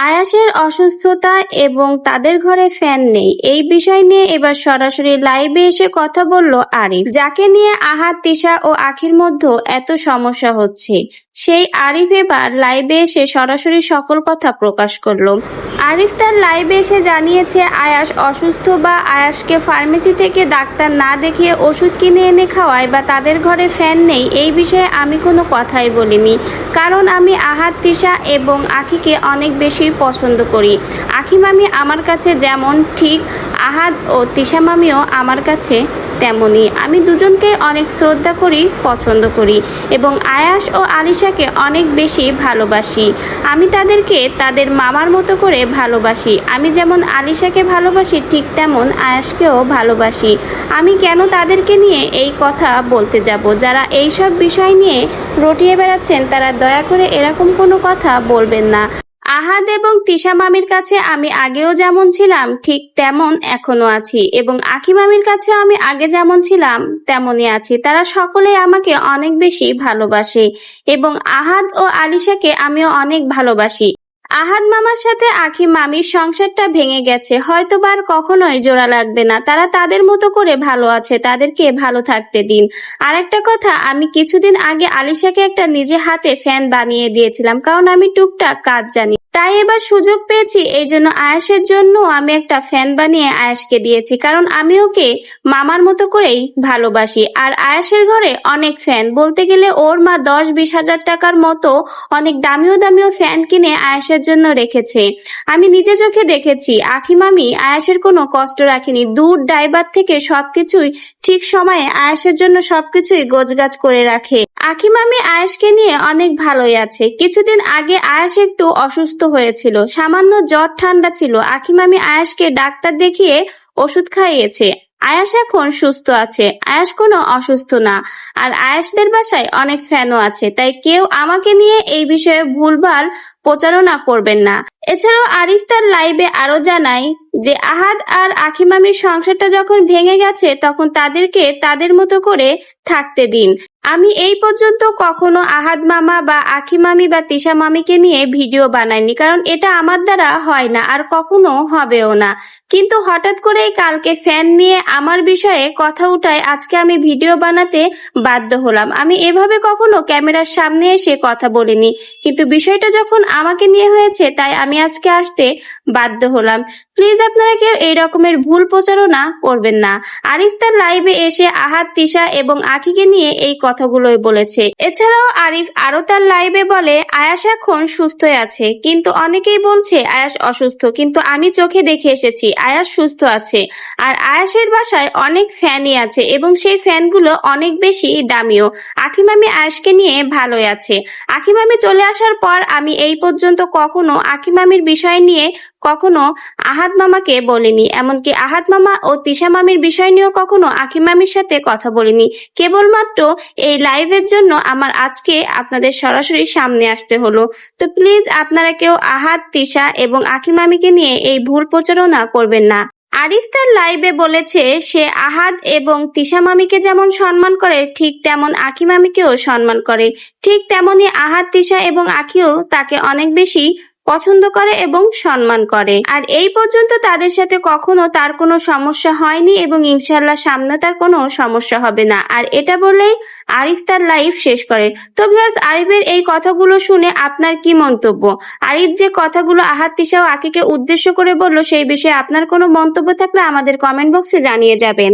আয়াসের অসুস্থতা এবং তাদের ঘরে ফ্যান নেই। এই বিষয় নিয়ে এবার সরাসরি লাইভে এসে কথা বলল আরিফ। যাকে নিয়ে আহাত, তিশা ও আখির মধ্যে এত সমস্যা হচ্ছে। সেই আরিফ এবার লাইভে এসে সরাসরি সকল কথা প্রকাশ করল। আরিফ তার লাইভে এসে জানিয়েছে, আয়াস অসুস্থ বা আয়াসকে ফার্মেসি থেকে ডাক্তার না দেখিয়ে ওষুধ কিনে এনে খাওয়ায় বা তাদের ঘরে ফ্যান নেই, এই বিষয়ে আমি কোনো কথাই বলিনি। কারণ আমি আহাত, তিশা এবং আখিকে অনেক বেশি পছন্দ করি। আখি মামি আমার কাছে যেমন ঠিক আহাদ ও তিশা মামিও আমার কাছে তেমনই আমি দুজনকে অনেক শ্রদ্ধা করি, পছন্দ করি এবং আয়াস ও আলিশাকে অনেক বেশি ভালোবাসি। আমি তাদেরকে তাদের মামার মতো করে ভালোবাসি। আমি যেমন আলিশাকে ভালোবাসি, ঠিক তেমন আয়াসকেও ভালোবাসি। আমি কেন তাদেরকে নিয়ে এই কথা বলতে যাব? যারা এই সব বিষয় নিয়ে রটিয়ে বেড়াচ্ছেন, তারা দয়া করে এরকম কোনো কথা বলবেন না। আহাদ এবং তিশা মামির কাছে আমি আগেও যেমন ছিলাম, ঠিক তেমন এখনও আছি। এবং আখি মামির কাছে আমি আগে যেমন ছিলাম, তেমনই আছি। তারা সকলেই আমাকে অনেক বেশি ভালোবাসে এবং আহাদ ও আলিশাকে আমিও অনেক ভালোবাসি। আহাদ মামার সাথে আখি মামির সংসারটা ভেঙে গেছে। হয়তো বার কখনোই জোড়া লাগবে না। তারা তাদের মতো করে ভালো আছে, তাদেরকে ভালো থাকতে দিন। আর একটা কথা, আমি কিছুদিন আগে আলিশাকে একটা নিজে হাতে ফ্যান বানিয়ে দিয়েছিলাম, কারণ আমি টুকটাক কাজ জানি। তাই এবার সুযোগ পেয়েছি, এই জন্য আয়াসের জন্য আমি একটা ফ্যান বানিয়ে আয়াসকে দিয়েছি, কারণ আমি ওকে মামার মতো করেই ভালোবাসি। আর আয়াসের ঘরে অনেক ফ্যান, বলতে গেলে ওর মা দশ বিশ হাজার টাকার মতো অনেক দামিও দামিও ফ্যান কিনে আয়াসের জন্য রেখেছে। আমি নিজে চোখে দেখেছি, আখি মামি আয়াসের কোনো কষ্ট রাখেনি দূর ড্রাইভার থেকে সবকিছুই ঠিক সময়ে আয়াসের জন্য সবকিছুই গোছগাছ করে রাখে। আখি মামি আয়াসকে নিয়ে অনেক ভালোই আছে। কিছুদিন আগে আয়াস একটু অসুস্থ হয়েছিল। সামান্য জ্বর ঠান্ডা ছিল। আখি মামি আয়াসকে ডাক্তার দেখিয়ে ওষুধ খাইয়েছে। আয়াস এখন সুস্থ আছে। আয়াস কোনো অসুস্থ না। আর আয়াসদের বাসায় অনেক ফ্যানও আছে। তাই কেউ আমাকে নিয়ে এই বিষয়ে ভুলভাল প্রচারণা করবেন না। এছাড়াও আরিফ তার লাইভে আরও জানায় যে আহাদ আর আখিমামির সংসারটা যখন ভেঙে গেছে, তখন তাদেরকে তাদের মতো করে থাকতে দিন। আমি এই পর্যন্ত কখনো আহাদ মামা বা আখি মামি বা তিশা মামিকে নিয়ে ভিডিও বানাইনি, কারণ এটা আমার দ্বারা হয় না আর কখনো হবেও না। কিন্তু হঠাৎ করে কালকে ফ্যান নিয়ে আমার বিষয়ে কথা উঠায় আজকে আমি ভিডিও বানাতে বাধ্য হলাম। আমি এভাবে কখনো ক্যামেরার সামনে এসে কথা বলিনি, কিন্তু বিষয়টা যখন আমাকে নিয়ে হয়েছে তাই আমি আজকে আসতে বাধ্য হলাম। প্লিজ আপনারা কেউ এই রকমের ভুল প্রচারণা করবেন না। আরিফ তার লাইভে এসে আহাত তিশা এবং আখিকে নিয়ে এই কথাগুলোই বলেছে। এছাড়াও আরিফ আরও তার লাইভে বলে, আয়াস এখন সুস্থই আছে। কিন্তু অনেকেই বলছে, আয়াস অসুস্থ। কিন্তু আমি চোখে দেখে এসেছি, আয়াস সুস্থ আছে। আর আয়াসের বাসায় অনেক ফ্যানই আছে এবং সেই ফ্যানগুলো অনেক বেশি দামিও। আখিমামি আয়াসকে নিয়ে ভালোই আছে। আখিমামি চলে আসার পর আমি এই পর্যন্ত কখনো আখিমামির বিষয় নিয়ে কখনো আহাদ মামাকে বলিনি, এমনকি আহাদ মামা ও তিশা মামির বিষয় নিয়েও কখনো আখি মামির সাথে কথা বলিনি। কেবলমাত্র এই লাইভের জন্য আমার আজকে আপনাদের সরাসরি সামনে আসতে হলো। তো প্লিজ আপনারা কেউ আহাদ তিশা এবং আখি মামিকে নিয়ে এই ভুল প্রচারণা করবেন না। আরিফ তার লাইভে বলেছে, সে আহাদ এবং তিশা মামিকে যেমন সম্মান করে, ঠিক তেমন আখি মামিকেও সম্মান করে। ঠিক তেমনি আহাদ তিশা এবং আখিও তাকে অনেক বেশি পছন্দ করে এবং সম্মান করে। আর এই পর্যন্ত তাদের সাথে কখনো তার কোনো সমস্যা হয়নি এবং ইনশাল্লাহ সামনে তার কোনো সমস্যা হবে না। আর এটা বলেই আরিফ তার লাইফ শেষ করে। তো ভিউয়ার্স আরিফের এই কথাগুলো শুনে আপনার কি মন্তব্য? আরিফ যে কথাগুলো আহাত তিশা আকিকে উদ্দেশ্য করে বলল, সেই বিষয়ে আপনার কোনো মন্তব্য থাকলে আমাদের কমেন্ট বক্সে জানিয়ে যাবেন।